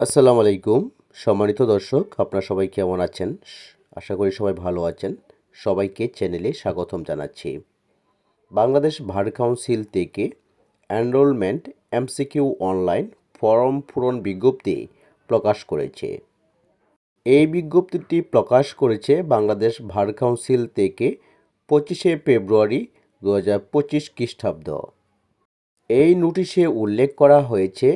আসসালামু আলাইকুম। সম্মানিত দর্শক, আপনারা সবাই কেমন আছেন? আশা করি সবাই ভালো আছেন। সবাইকে চ্যানেলে স্বাগতম জানাচ্ছি। বাংলাদেশ ভার কাউন্সিল থেকে এনরোলমেন্ট এমসিকিউ অনলাইন ফর্ম পূরণ বিজ্ঞপ্তি প্রকাশ করেছে। এই বিজ্ঞপ্তিটি প্রকাশ করেছে বাংলাদেশ ভার কাউন্সিল থেকে পঁচিশে ফেব্রুয়ারি দু হাজার পঁচিশ খ্রিস্টাব্দ। এই নোটিশে উল্লেখ করা হয়েছে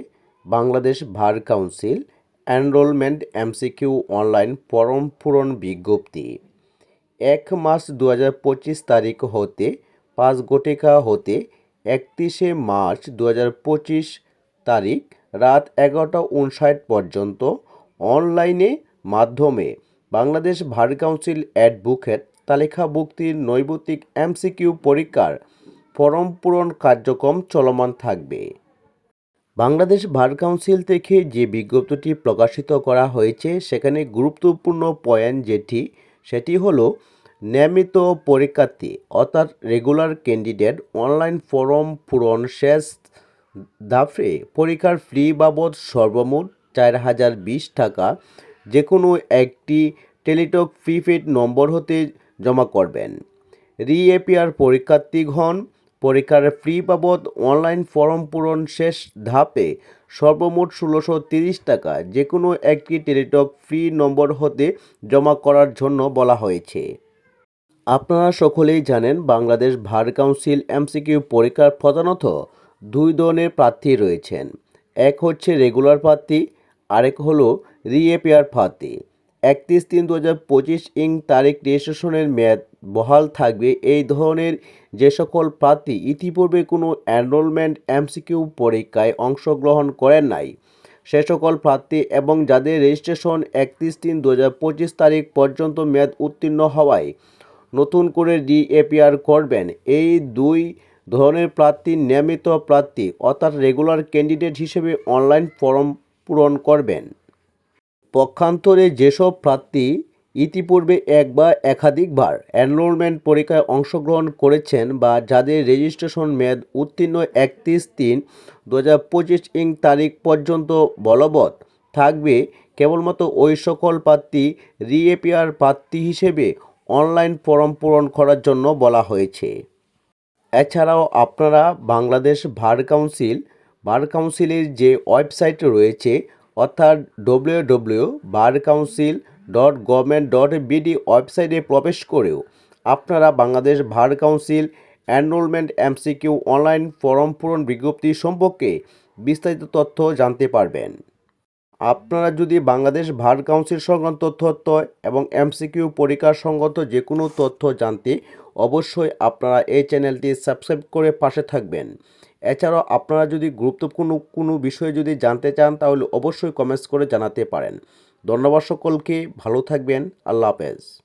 Bangladesh bar council enrolment MCQ online form পূরণ বিজ্ঞপ্তি। এক মাস দু তারিখ হতে, পাঁচ গোটিকা হতে, একত্রিশে মার্চ দু হাজার পঁচিশ তারিখ রাত এগারোটা উনষাট পর্যন্ত অনলাইনে মাধ্যমে বাংলাদেশ ভার কাউন্সিল অ্যাডভোকেট তালিকাভুক্তির নৈবতিক এমসিকিউ পরীক্ষার ফর্ম পূরণ কার্যক্রম চলমান থাকবে। বাংলাদেশ বার কাউন্সিল থেকে যে বিজ্ঞপ্তিটি প্রকাশিত করা হয়েছে, সেখানে গুরুত্বপূর্ণ পয়েন্ট যেটি, সেটি হলো নিয়মিত পরীক্ষার্থী অর্থাৎ রেগুলার ক্যান্ডিডেট অনলাইন ফর্ম পূরণ শেষ ধাপে পরীক্ষার ফি বাবদ সর্বমোট চার হাজার বিশ টাকা যে কোনো একটি টেলিটক প্রিপেড নম্বর হতে জমা করবেন। রিএপিআর পরীক্ষার্থীগণ পরীক্ষার ফি বাবদ অনলাইন ফর্ম পূরণ শেষ ধাপে সর্বমোট ষোলোশো তিরিশ টাকা। যে কোনো একটি টেলিটক ফ্রি নম্বর হতে জমা করার জন্য বলা হয়েছে। আপনারা সকলেই জানেন বাংলাদেশ ভার কাউন্সিল এমসিকিউ পরীক্ষার প্রধানত দুই ধরনের প্রার্থী রয়েছেন। এক হচ্ছে রেগুলার প্রার্থী, আরেক হলো রিএপিআর প্রার্থী। একত্রিশ তিন দু হাজার পঁচিশ ইং তারিখ রেজিস্ট্রেশনের মেয়াদ বহাল থাকবে। এই ধরনের যে সকল প্রার্থী ইতিপূর্বে কোনো এনরোলমেন্ট এমসিকিউ পরীক্ষায় অংশগ্রহণ করেন নাই, সে সকল প্রার্থী এবং যাদের রেজিস্ট্রেশন একত্রিশ তিন দু হাজার পঁচিশ তারিখ পর্যন্ত মেয়াদ উত্তীর্ণ হওয়ায় নতুন করে ডিএপিআর করবেন, এই দুই ধরনের প্রার্থী নিয়মিত প্রার্থী অর্থাৎ রেগুলার ক্যান্ডিডেট হিসেবে অনলাইন ফর্ম পূরণ করবেন। পক্ষান্তরে যেসব প্রার্থী ইতিপূর্বে এক বা একাধিকবার এনরোলমেন্ট পরীক্ষায় অংশগ্রহণ করেছেন বা যাদের রেজিস্ট্রেশন মেয়াদ উত্তীর্ণ একত্রিশ তিন দু হাজার পঁচিশ ইং তারিখ পর্যন্ত বলবৎ থাকবে, কেবলমাত্র ওই সকল প্রার্থী রিএপিআর প্রার্থী হিসেবে অনলাইন ফর্ম পূরণ করার জন্য বলা হয়েছে। এছাড়াও আপনারা বাংলাদেশ ভার কাউন্সিল বার কাউন্সিলের যে ওয়েবসাইট রয়েছে অর্থাৎ W W bar council dot government dot BD ওয়েবসাইটে প্রবেশ করেও আপনারা Bangladesh bar council enrolment MCQ online form পূরণ বিজ্ঞপ্তি সম্পর্কে বিস্তারিত তথ্য জানতে পারবেন। আপনারা যদি বাংলাদেশ ভার কাউন্সিল সংক্রান্ত তথ্য এবং এমসিকিউ পরীক্ষা সংক্রান্ত যে কোনো তথ্য জানতে অবশ্যই আপনারা এই চ্যানেলটি সাবস্ক্রাইব করে পাশে থাকবেন। এছাড়াও আপনারা যদি গুরুত্বপূর্ণ কোনো বিষয়ে যদি জানতে চান, তাহলে অবশ্যই কমেন্টস করে জানাতে পারেন। ধন্যবাদ সকলকে, ভালো থাকবেন, আল্লাহ হাফেজ।